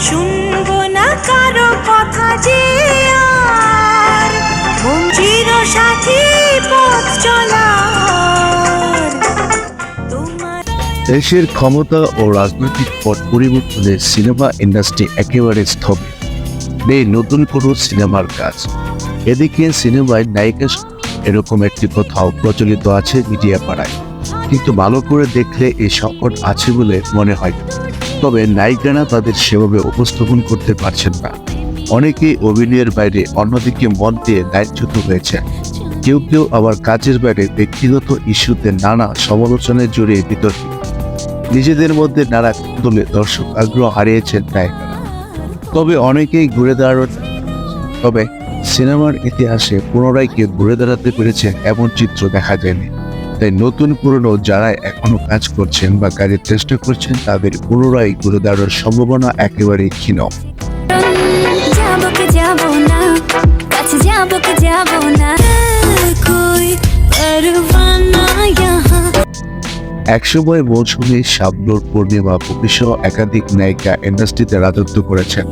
শুনব না কারও কথা যে আর। সাথী পথ দেশের ক্ষমতা ও রাজনৈতিক পট পরিবর্তনে সিনেমা ইন্ডাস্ট্রি একেবারে স্থবির। নেই নতুন কোনো সিনেমার কাজ। এদিকে সিনেমায় নায়িকা এরকম একটি কোথাও প্রচলিত আছে মিডিয়া পাড়ায় কিন্তু ভালো করে দেখলে এই সংকট আছে বলে মনে হয়। তবে নায়িকারা তাদের সেভাবে উপস্থাপন করতে পারছেন না। অনেকেই অভিনয়ের বাইরে অন্যদিকে মন দিয়ে দায়িত্বত হয়েছে। কেউ কেউ আবার কাজের বাইরে ব্যক্তিগত ইস্যুতে নানা সমালোচনায় জড়িয়ে বিতর্কিত। নিজেদের মধ্যে নানা তুলে দর্শক আগ্রহ হারিয়েছেন নায়িকারা। তবে অনেকেই ঘুরে দাঁড়ান। তবে সিনেমার ইতিহাসে পুনরায় কেউ ঘুরে দাঁড়াতে পেরেছেন এমন চিত্র দেখা যায়নি। তাই নতুন পুরনো যারা এখনও কাজ করছেন বা কাজের চেষ্টা করছেন তাদের পুনরায় ঘুরে দাঁড়ানোর সম্ভাবনা একেবারে ক্ষীণ। একসময় মৌসুমে শাবনুর পূর্ণিমা পুপিসহ একাধিক নায়িকা ইন্ডাস্ট্রিতে রাজত্ব করেছেন।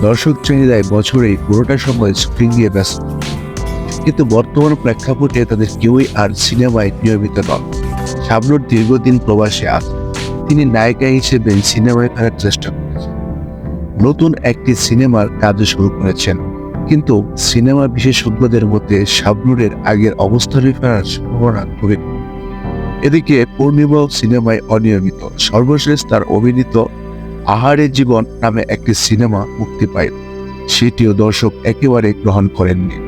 দর্শক চাহিদায় বছরে পুরোটা সময় স্ক্রিন নিয়ে ব্যস্ত। কিন্তু বর্তমান প্রেক্ষাপটে তাদের কেউই আর সিনেমায় নিয়মিত নন। শাবনুর দীর্ঘদিন প্রবাসে আছেন। তিনি নায়িকা হিসেবে সিনেমায় ফেরার চেষ্টা করেছেন। নতুন একটি সিনেমার কাজ শুরু করেছেন। কিন্তু সিনেমা বিশেষজ্ঞদের মধ্যে শাবনুরের আগের অবস্থানে ফেরার সম্ভাবনা খুবই। এদিকে পূর্ণিমাও সিনেমায় অনিয়মিত। সর্বশেষ তার অভিনীত আহারে জীবন নামে একটি সিনেমা মুক্তি পায়। সেটিও দর্শক একেবারে গ্রহণ করেননি।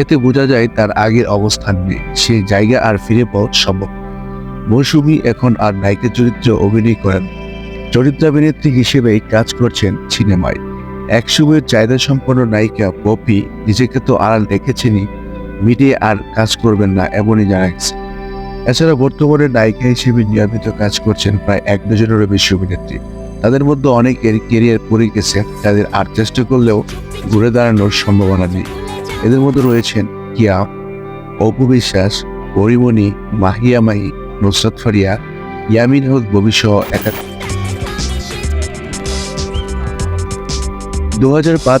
এতে বোঝা যায় তার আগের অবস্থান নেই। সে জায়গা আর ফিরে পাওয়া সম্ভব। মৌসুমী এখন আর নায়িকা চরিত্রে অভিনয় করেন চরিত্রাভিনেত্রী হিসেবেই কাজ করছেন সিনেমায়। একসময়ের চাহিদা সম্পন্ন নায়িকা পপি নিজেকে তো আড়াল রেখেছেনই মিডিয়ে আর কাজ করবেন না এমনই জানা গেছে। এছাড়া বর্তমানে নায়িকা হিসেবে নিয়মিত কাজ করছেন প্রায় এক ডজনেরও বেশি অভিনেত্রী। তাদের মধ্যে অনেকের কেরিয়ার পড়ে গেছে, তাদের আর চেষ্টা করলেও ঘুরে দাঁড়ানোর সম্ভাবনা নেই। এদের মধ্যে রয়েছেন কিয়া অপু বিশ্বাস পরিমণি মাহিয়া মাহি, নুসরাত ফারিয়া, ইয়ামিন হক সহ একাধিক দু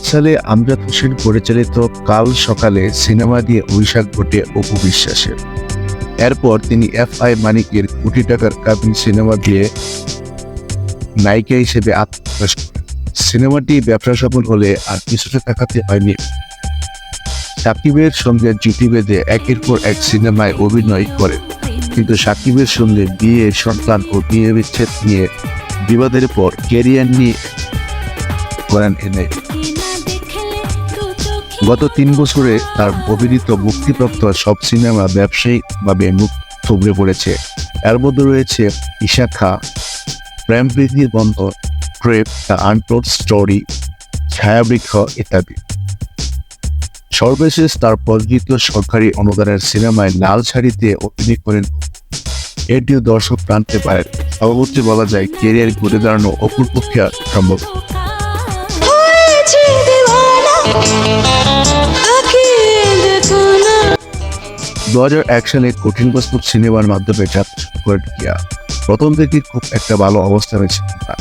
সালে আমজাদ হোসেন পরিচালিত কাল সকালে সিনেমা দিয়ে অভিষেক ঘটে অপু বিশ্বাসের। এরপর তিনি এফ আই মানিকের কোটি টাকার কাবিন সিনেমা দিয়ে নায়িকা হিসেবে আত্মপ্রকাশ করেন। সিনেমাটি ব্যবসা সফল হলে আর কিছুটা দেখাতে হয়নি। সাকিবের সঙ্গে জুটি বেঁধে একের পর এক সিনেমায় অভিনয় করেন কিন্তু সাকিবের সঙ্গে বিয়ে, সন্তান ও বিয়ে বিচ্ছেদ নিয়ে বিবাদের পর ক্যারিয়ার নিয়ে করেন এনে। গত তিন বছরে তার অভিনীত মুক্তিপ্রাপ্ত সব সিনেমা ব্যবসায়িকভাবে মুখ থবড়ে পড়েছে। এর মধ্যে রয়েছে ঈশা খা, প্রেম প্রীতির বন্ধ ট্রেপ দ্য আনটোল্ড স্টোরি, ছায়াবৃক্ষ ইত্যাদি। সর্বশেষ তার প্রযোজিত সরকারি অনুদানের সিনেমায় লাল শাড়িতে অভিনয় করেন। এটিও দর্শক টানতে পারেন সর্বোচ্চ বলা যায় কেরিয়ার ঘুরে দাঁড়ানো অপুর পক্ষে সম্ভব। দু হাজার এক সালে কঠিন বাস্তব সিনেমার মাধ্যমে যাত্রা প্রথম থেকে খুব একটা ভালো ছিলেন না।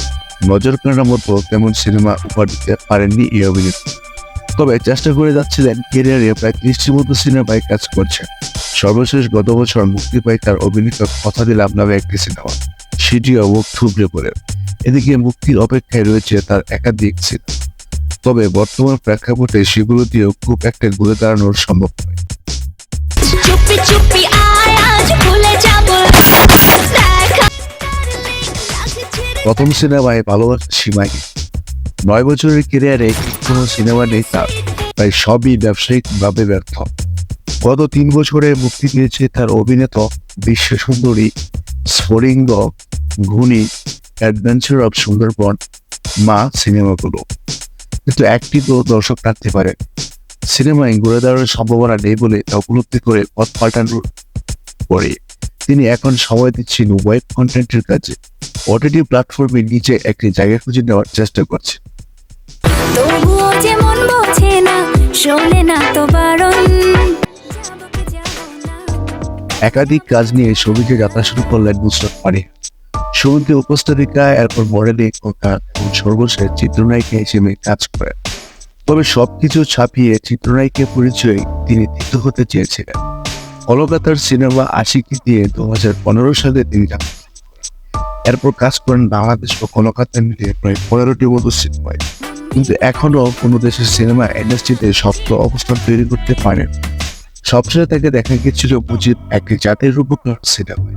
নজর কাড়ার মতো তেমন সিনেমা উপহার দিতে পারেননি এই অভিনেত্রী। তবে চেষ্টা করে যাচ্ছিলেন কেরিয়ারে প্রায় ত্রিশটির মতো সিনেমায় কাজ করছেন সর্বশেষ গত বছর মুক্তি পায় তার অভিনীত কথা দিলাম নামে একটি সিনেমা সেটিও মুখ থুবড়ে পড়ে। এদিকে মুক্তির অপেক্ষায় রয়েছে তার একাধিক সিনেমা। তবে বর্তমান প্রেক্ষাপটে সেগুলো দিয়েও খুব একটা ঘুরে দাঁড়ানোর সম্ভব নয়। চুপি চুপি আজ ভুলে যাব। প্রথম সিনেমায় ভালোবাসা সীমাই নয় বছরের কেরিয়ারে কোনো সিনেমা নেই তার তাই সবই ব্যবসায়িকভাবে ব্যর্থ। গত তিন বছরে মুক্তি পেয়েছে তার অভিনেত বিশ্ব সুন্দরী স্ফরিঙ্গ ঘুনি অ্যাডভেঞ্চার অফ সুন্দরবন, মা সিনেমাগুলো। কিন্তু একটি তো দর্শক রাখতে পারে। সিনেমায় ঘুরে দাঁড়ানোর সম্ভাবনা নেই বলে তা উপলব্ধি করে পথ পাল্টানোর পরে তিনি এখন সময় দিচ্ছেন ওয়েব কন্টেন্টের কাজে। ওটিটি প্ল্যাটফর্মে নিচে একটি জায়গা খুঁজে নেওয়ার চেষ্টা করছে তবুও যে মন বোঝে না, শোনে না তো বারণ। একাধিক কাজ নিয়ে ছবিতে যাত্রা শুরু করলেন নুসরত ফারিয়া শুরুতে উপস্থাপিকা এরপর মডেলিং ও গান এবং সর্বশেষ চিত্রনায়িকা হিসেবে কাজ করেন। তবে সবকিছু ছাপিয়ে চিত্রনায়িকা পরিচয়ে তিনি দিত হতে চেয়েছিলেন। কলকাতার সিনেমা আশিকি দিয়ে দু হাজার পনেরো সালে তিনি যান। এরপর কাজ করেন বাংলাদেশ ও কলকাতা মিলিয়ে প্রায় পনেরোটি মতো সিনেমায় কিন্তু এখনও কোনো দেশের সিনেমা ইন্ডাস্ট্রিতে শক্ত অবস্থান তৈরি করতে পারেন। সবশেষে তাকে দেখা গেছিল মুজিব একটি জাতির রূপকার সিনেমায়,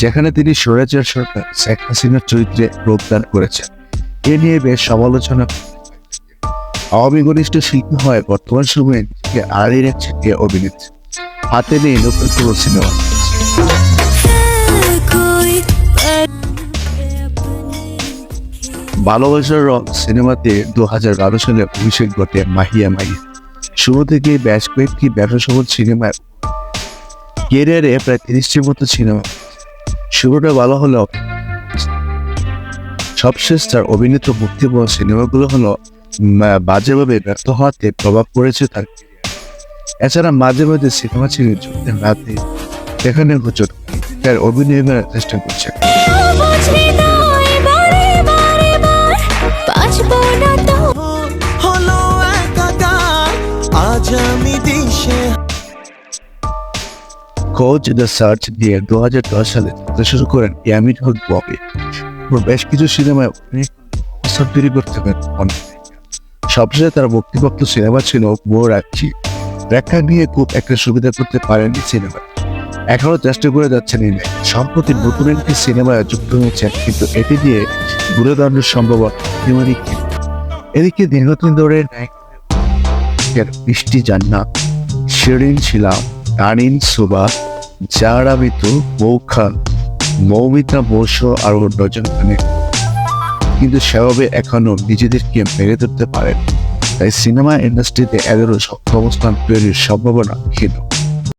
যেখানে তিনি স্বরাজের সরকার শেখ হাসিনার চরিত্রে রূপদান করেছেন। এ নিয়ে বেশ সমালোচনা আওয়ামী ঘনিষ্ঠ শিল্পী হয় বর্তমান সময়ে নিজেকে আড়িয়ে রাখছেন এ অভিনেত্রী। হাতে নেই নতুন কোনো সিনেমা। ভালোবাসার রং সিনেমাতে দু হাজার বারো সালে অভিষেক ঘটে মাহিয়া মাহিয়া। শুরু থেকে বেশ কয়েকটি ব্যবসা সফল সিনেমায় কেরিয়ারে প্রায় তিরিশটির মতো সিনেমা। শুরুটা ভালো হলো। সবশেষ তার অভিনীত মুক্তি পাওয়া সিনেমাগুলো হলো বাজেভাবে ব্যর্থ হওয়াতে প্রভাব পড়েছে তার এছাড়া মাঝে মাঝে সিনেমা ছেড়ে যুদ্ধের রাতে এখানে হুজুর তার অভিনয় চেষ্টা করছে। কোচ দ্য সার্চ দিয়ে দু হাজার দশ সালে শুরু করেন ইয়ামিন হক ববি বেশ কিছু সিনেমায় অবস্থান তৈরি করতে পারেন সবশেষে তার মুক্তিপ্রাপ্ত সিনেমা ছিল বো রাখছি ব্যাখ্যা নিয়ে খুব একটা সুবিধা করতে পারেননি সিনেমা। এখনও চেষ্টা করে যাচ্ছেন এই সম্প্রতি নতুন একটি সিনেমায় যুক্ত হয়েছেন, কিন্তু এটি দিয়ে ঘুরে দাঁড়ানোর এদিকে দীর্ঘদিন ধরে বৃষ্টি জান্নাত। শিরিন ছিলাম তারিন সুবা, জারা মিতু মৌখান মৌমিতা বসু আর ডজন খানে কিন্তু সেভাবে এখনও নিজেদেরকে মেরে ধরতে পারেন। তাই সিনেমা ইন্ডাস্ট্রিতে এদেরও অবস্থান তৈরির সম্ভাবনা ক্ষীণ।